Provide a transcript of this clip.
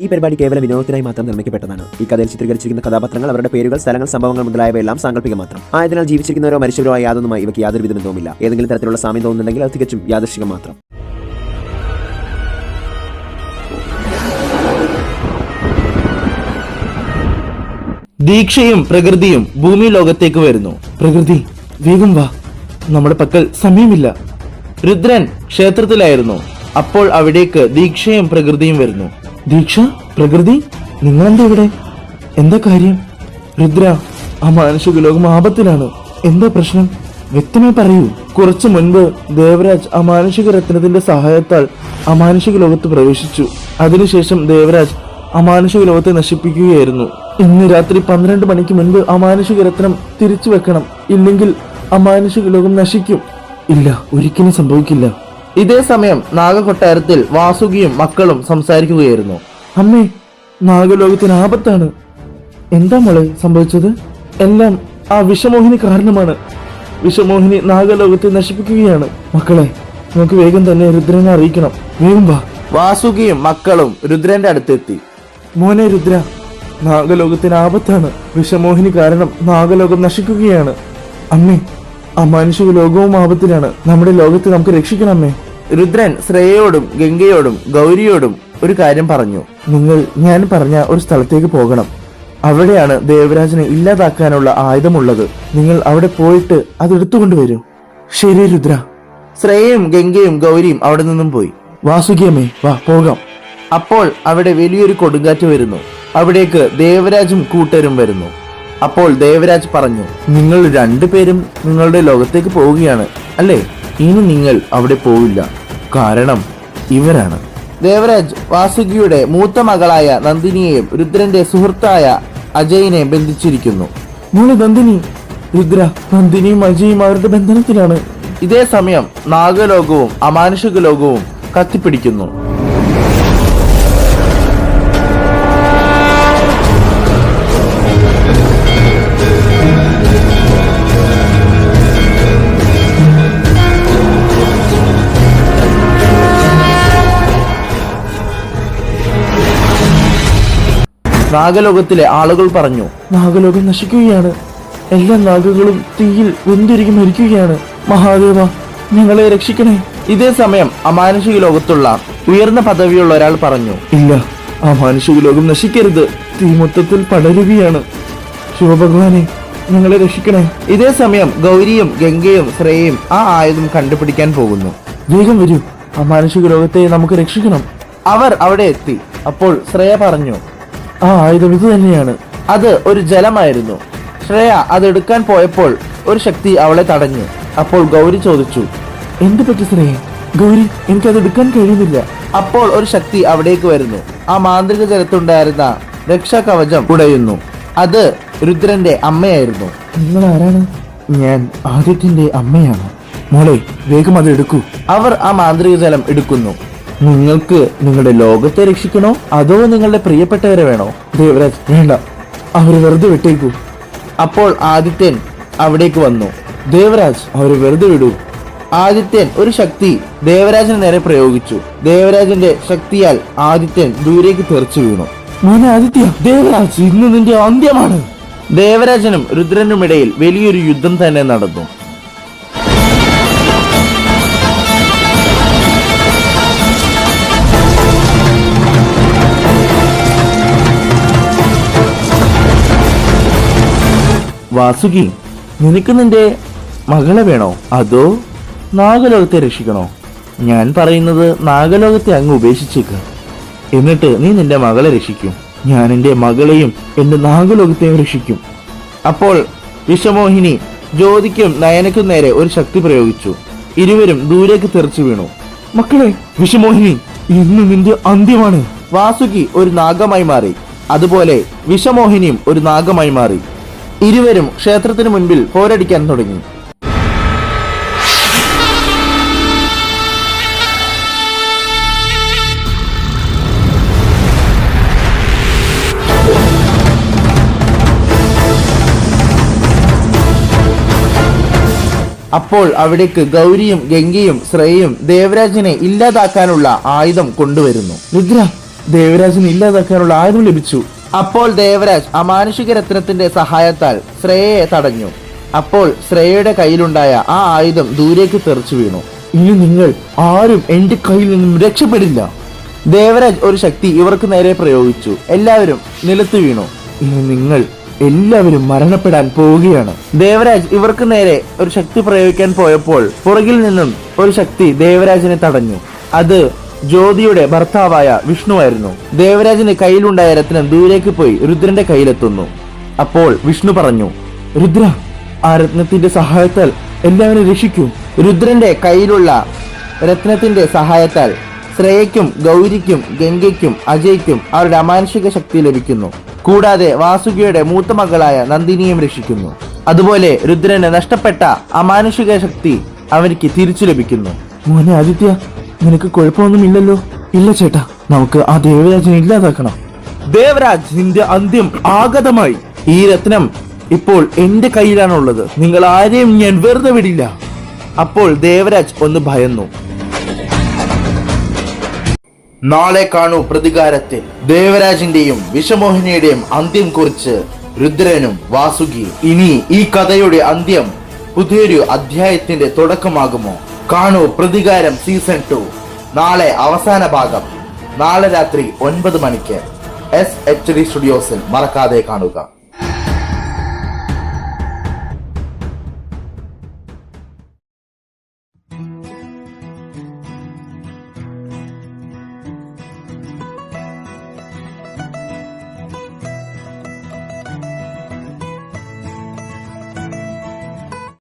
ഈ പരിപാടി കേവലം വിനോദത്തിനായി മാത്രം നിർമ്മിക്കപ്പെട്ടതാണ്. ഈ കഥയിൽ ചിത്രീകരിച്ചിരിക്കുന്ന കഥാപാത്രങ്ങൾ അവരുടെ പേരുകൾ സ്ഥലങ്ങൾ സംഭവങ്ങൾ മുതലായവയെല്ലാം സാങ്കല്പിക മാത്രം. ആയതിനാൽ ജീവിച്ചിരിക്കുന്നവരോ മരിച്ചവരോ യാതൊന്നുമായി ഇവയ്ക്ക് യാതൊരു വിധ ബന്ധവുമില്ല. ഏതെങ്കിലും തരത്തിലുള്ള സാമ്യം തോന്നുന്നുണ്ടെങ്കിൽ അത് തികച്ചും യാദൃശികം മാത്രം. ദീക്ഷയും പ്രകൃതിയും ഭൂമി ലോകത്തേക്ക് വരുന്നു. പ്രകൃതി വേഗം വാ. നമ്മുടെ പക്കൽ സമയമില്ല. രുദ്രൻ ക്ഷേത്രത്തിലായിരുന്നു. അപ്പോൾ അവിടേക്ക് ദീക്ഷയും പ്രകൃതിയും വരുന്നു. ദീക്ഷ പ്രകൃതി നിങ്ങളെന്താ ഇവിടെ? എന്താ കാര്യം? രുദ്ര ആ മാനുഷിക ലോകം ആപത്തിലാണ്. എന്താ പ്രശ്നം? വ്യക്തമായി പറയൂ. കുറച്ചു മുൻപ് ദേവരാജ് അമാനുഷിക രത്നത്തിന്റെ സഹായത്താൽ അമാനുഷിക ലോകത്ത് പ്രവേശിച്ചു. അതിനുശേഷം ദേവരാജ് അമാനുഷിക ലോകത്തെ നശിപ്പിക്കുകയായിരുന്നു. ഇന്ന് രാത്രി പന്ത്രണ്ട് മണിക്ക് മുൻപ് അമാനുഷിക രത്നം തിരിച്ചു വെക്കണം. ഇല്ലെങ്കിൽ അമാനുഷിക ലോകം നശിക്കും. ഇല്ല ഒരിക്കലും സംഭവിക്കില്ല. ഇതേ സമയം നാഗകൊട്ടാരത്തിൽ വാസുകിയും മക്കളും സംസാരിക്കുകയായിരുന്നു. അമ്മേ നാഗലോകത്തിന് ആപത്താണ്. എന്താ മോളെ സംഭവിച്ചത്? എല്ലാം ആ വിഷമോഹിനി കാരണമാണ്. വിഷമോഹിനി നാഗലോകത്തെ നശിപ്പിക്കുകയാണ്. മക്കളെ നമുക്ക് വേഗം തന്നെ രുദ്രനെ അറിയിക്കണം. വേഗം വാ. വാസുകിയും മക്കളും രുദ്രന്റെ അടുത്തെത്തി. മോനെ രുദ്ര നാഗലോകത്തിന് ആപത്താണ്. വിഷമോഹിനി കാരണം നാഗലോകം നശിക്കുകയാണ്. അമ്മേ ആ മനുഷ്യ ലോകവും ആപത്തിലാണ്. നമ്മുടെ ലോകത്തെ നമുക്ക് രക്ഷിക്കണം അമ്മേ. രുദ്രൻ ശ്രേയയോടും ഗംഗയോടും ഗൗരിയോടും ഒരു കാര്യം പറഞ്ഞു. നിങ്ങൾ ഞാൻ പറഞ്ഞ ഒരു സ്ഥലത്തേക്ക് പോകണം. അവിടെയാണ് ദേവരാജനെ ഇല്ലാതാക്കാനുള്ള ആയുധമുള്ളത്. നിങ്ങൾ അവിടെ പോയിട്ട് അത് ശരി രുദ്ര. ശ്രേയയും ഗംഗയും ഗൗരിയും അവിടെ നിന്നും പോയി. വാസുകിയമ്മേ വാ പോകാം. അപ്പോൾ അവിടെ വലിയൊരു കൊടുങ്കാറ്റ് വരുന്നു. അവിടേക്ക് ദേവരാജും കൂട്ടരും വരുന്നു. അപ്പോൾ ദേവരാജ് പറഞ്ഞു നിങ്ങൾ രണ്ടുപേരും നിങ്ങളുടെ ലോകത്തേക്ക് പോവുകയാണ് അല്ലേ? ഇനി നിങ്ങൾ അവിടെ പോവില്ല. കാരണം ഇവരാണ്. ദേവരാജ് വാസുകിയുടെ മൂത്ത മകളായ നന്ദിനിയെയും രുദ്രന്റെ സുഹൃത്തായ അജയിനെ ബന്ധിച്ചിരിക്കുന്നു. മോൾ നന്ദിനി രുദ്ര നന്ദിനിയും അജയും അവരുടെ ബന്ധനത്തിലാണ്. ഇതേ സമയം നാഗലോകവും അമാനുഷിക ലോകവും കത്തിപ്പിടിക്കുന്നു. നാഗലോകത്തിലെ ആളുകൾ പറഞ്ഞു നാഗലോകം നശിക്കുകയാണ്. എല്ലാ നാഗങ്ങളും തീയിൽ വെന്തുരുകി മരിക്കുകയാണ്. മഹാദേവ ഞങ്ങളെ രക്ഷിക്കണേ. ഇതേ സമയം അമാനുഷിക ലോകത്തുള്ള ഉയർന്ന പദവിയുള്ള ഒരാൾ പറഞ്ഞു ഇല്ല അമാനുഷിക ലോകം നശിക്കരുത്. തീ മൊത്തത്തിൽ പടരുകയാണ്. ശിവഭഗവാനെ ഞങ്ങളെ രക്ഷിക്കണേ. ഇതേ സമയം ഗൗരിയും ഗംഗയും ശ്രേയയും ആ ആയുധം കണ്ടുപിടിക്കാൻ പോകുന്നു. വേഗം വരൂ. അമാനുഷിക ലോകത്തെ നമുക്ക് രക്ഷിക്കണം. അവർ അവിടെ എത്തി. അപ്പോൾ ശ്രേയ പറഞ്ഞു ആ ആയുധം ഇത് തന്നെയാണ്. അത് ഒരു ജലമായിരുന്നു. ശ്രേയ അതെടുക്കാൻ പോയപ്പോൾ ഒരു ശക്തി അവളെ തടഞ്ഞു. അപ്പോൾ ഗൗരി ചോദിച്ചു എന്ത് പറ്റി ശ്രേയ? ഗൗരി എനിക്കത് എടുക്കാൻ കഴിയുന്നില്ല. അപ്പോൾ ഒരു ശക്തി അവിടേക്ക് വരുന്നു. ആ മാന്ത്രിക ജലത്തുണ്ടായിരുന്ന രക്ഷാകവചം ഉടയുന്നു. അത് രുദ്രന്റെ അമ്മയായിരുന്നു. നിങ്ങൾ ആരാണ് ഞാൻ ആദിത്യന്റെ അമ്മയാണ്. മോളെ വേഗം അത് എടുക്കൂ. അവർ ആ മാന്ത്രിക ജലം എടുക്കുന്നു. നിങ്ങൾക്ക് നിങ്ങളുടെ ലോകത്തെ രക്ഷിക്കണോ? അതോ നിങ്ങളുടെ പ്രിയപ്പെട്ടവരെ വേണോ? ദേവരാജ് വേണ്ട. അവർ വെറുതെ വിട്ടേക്കൂ. അപ്പോൾ ആദിത്യൻ അവിടേക്ക് വന്നു. ദേവരാജ് അവർ വെറുതെ വിടൂ. ആദിത്യൻ ഒരു ശക്തി ദേവരാജന് നേരെ പ്രയോഗിച്ചു. ദേവരാജന്റെ ശക്തിയാൽ ആദിത്യൻ ദൂരേക്ക് തെറിച്ചു വീണു. മോനെ ആദിത്യ ദേവരാജ് ഇന്ന് നിന്റെ അന്ത്യമാണ്. ദേവരാജനും രുദ്രനും ഇടയിൽ വലിയൊരു യുദ്ധം തന്നെ നടന്നു. വാസുകി നിനക്ക് നിന്റെ മകളെ വേണോ? അതോ നാഗലോകത്തെ രക്ഷിക്കണോ? ഞാൻ പറയുന്നത് നാഗലോകത്തെ അങ്ങ് ഉപേക്ഷിച്ചേക്ക്. എന്നിട്ട് നീ നിന്റെ മകളെ രക്ഷിക്കും. ഞാൻ എന്റെ മകളെയും എന്റെ നാഗലോകത്തെയും രക്ഷിക്കും. അപ്പോൾ വിഷമോഹിനി ജ്യോതിക്കും നയനക്കും നേരെ ഒരു ശക്തി പ്രയോഗിച്ചു. ഇരുവരും ദൂരേക്ക് തെറിച്ചു വീണു. മക്കളെ വിഷമോഹിനി ഇന്ന് നിന്റെ അന്ത്യമാണ്. വാസുകി ഒരു നാഗമായി മാറി. അതുപോലെ വിഷമോഹിനിയും ഒരു നാഗമായി മാറി. ഇരുവരും ക്ഷേത്രത്തിന് മുൻപിൽ പോരടിക്കാൻ തുടങ്ങി. അപ്പോൾ അവിടേക്ക് ഗൗരിയും ഗംഗയും ശ്രേയും ദേവരാജനെ ഇല്ലാതാക്കാനുള്ള ആയുധം കൊണ്ടുവരുന്നു. രുദ്ര ദേവരാജിനെ ഇല്ലാതാക്കാനുള്ള ആയുധം ലഭിച്ചു. അപ്പോൾ ദേവരാജ് അമാനുഷിക രത്നത്തിന്റെ സഹായത്താൽ ശ്രേയയെ തടഞ്ഞു. അപ്പോൾ ശ്രേയയുടെ കയ്യിലുണ്ടായ ആ ആയുധം ദൂരേക്ക് തെറിച്ചു വീണു. ഇനി നിങ്ങൾ ആരും എന്റെ കയ്യിൽ നിന്നും രക്ഷപ്പെടില്ല. ദേവരാജ് ഒരു ശക്തി ഇവർക്ക് നേരെ പ്രയോഗിച്ചു. എല്ലാവരും നിലത്ത് വീണു. ഇനി നിങ്ങൾ എല്ലാവരും മരണപ്പെടാൻ പോവുകയാണ്. ദേവരാജ് ഇവർക്ക് നേരെ ഒരു ശക്തി പ്രയോഗിക്കാൻ പോയപ്പോൾ പുറകിൽ നിന്നും ഒരു ശക്തി ദേവരാജിനെ തടഞ്ഞു. അത് ജ്യോതിയുടെ ഭർത്താവായ വിഷ്ണുവായിരുന്നു. ദേവരാജന് കയ്യിലുണ്ടായ രത്നം ദൂരേക്ക് പോയി രുദ്രന്റെ കയ്യിലെത്തുന്നു. അപ്പോൾ വിഷ്ണു പറഞ്ഞു രുദ്ര ആ രത്നത്തിന്റെ സഹായത്താൽ എല്ലാവരും രക്ഷിക്കൂ. രുദ്രന്റെ കയ്യിലുള്ള രത്നത്തിന്റെ സഹായത്താൽ ശ്രേയയ്ക്കും ഗൗരിക്കും ഗംഗയ്ക്കും അജയ്ക്കും അവരുടെ അമാനുഷിക ശക്തി ലഭിക്കുന്നു. കൂടാതെ വാസുകിയുടെ മൂത്ത മകളായ നന്ദിനിയും രക്ഷിക്കുന്നു. അതുപോലെ രുദ്രന് നഷ്ടപ്പെട്ട അമാനുഷിക ശക്തി അവനിക്ക് തിരിച്ചു ലഭിക്കുന്നു. മോനെ ആദിത്യ നിനക്ക് കുഴപ്പമൊന്നുമില്ലല്ലോ? ഇല്ല ചേട്ടാ നമുക്ക് ആ ദേവരാജിനെ ഇല്ലാതാക്കണം. ദേവരാജ് നിന്റെ അന്ത്യം ആഗതമായി. ഈ രത്നം ഇപ്പോൾ എന്റെ കയ്യിലാണുള്ളത്. നിങ്ങൾ ആരെയും ഞാൻ വെറുതെ വിടില്ല. അപ്പോൾ ദേവരാജ് ഒന്ന് ഭയന്നു. നാളെ കാണൂ പ്രതികാരത്തിൽ. ദേവരാജിന്റെയും വിഷമോഹിനിയുടെയും അന്ത്യം കുറിച്ച് രുദ്രനും വാസുകി ഇനി ഈ കഥയുടെ അന്ത്യം പുതിയൊരു അധ്യായത്തിന്റെ തുടക്കമാകുമോ? കാണൂ പ്രതികാരം സീസൺ ടു. നാളെ അവസാന ഭാഗം. നാളെ രാത്രി ഒൻപത് മണിക്ക്. എസ് എച്ച് ഡി സ്റ്റുഡിയോസിൽ മറക്കാതെ കാണുക.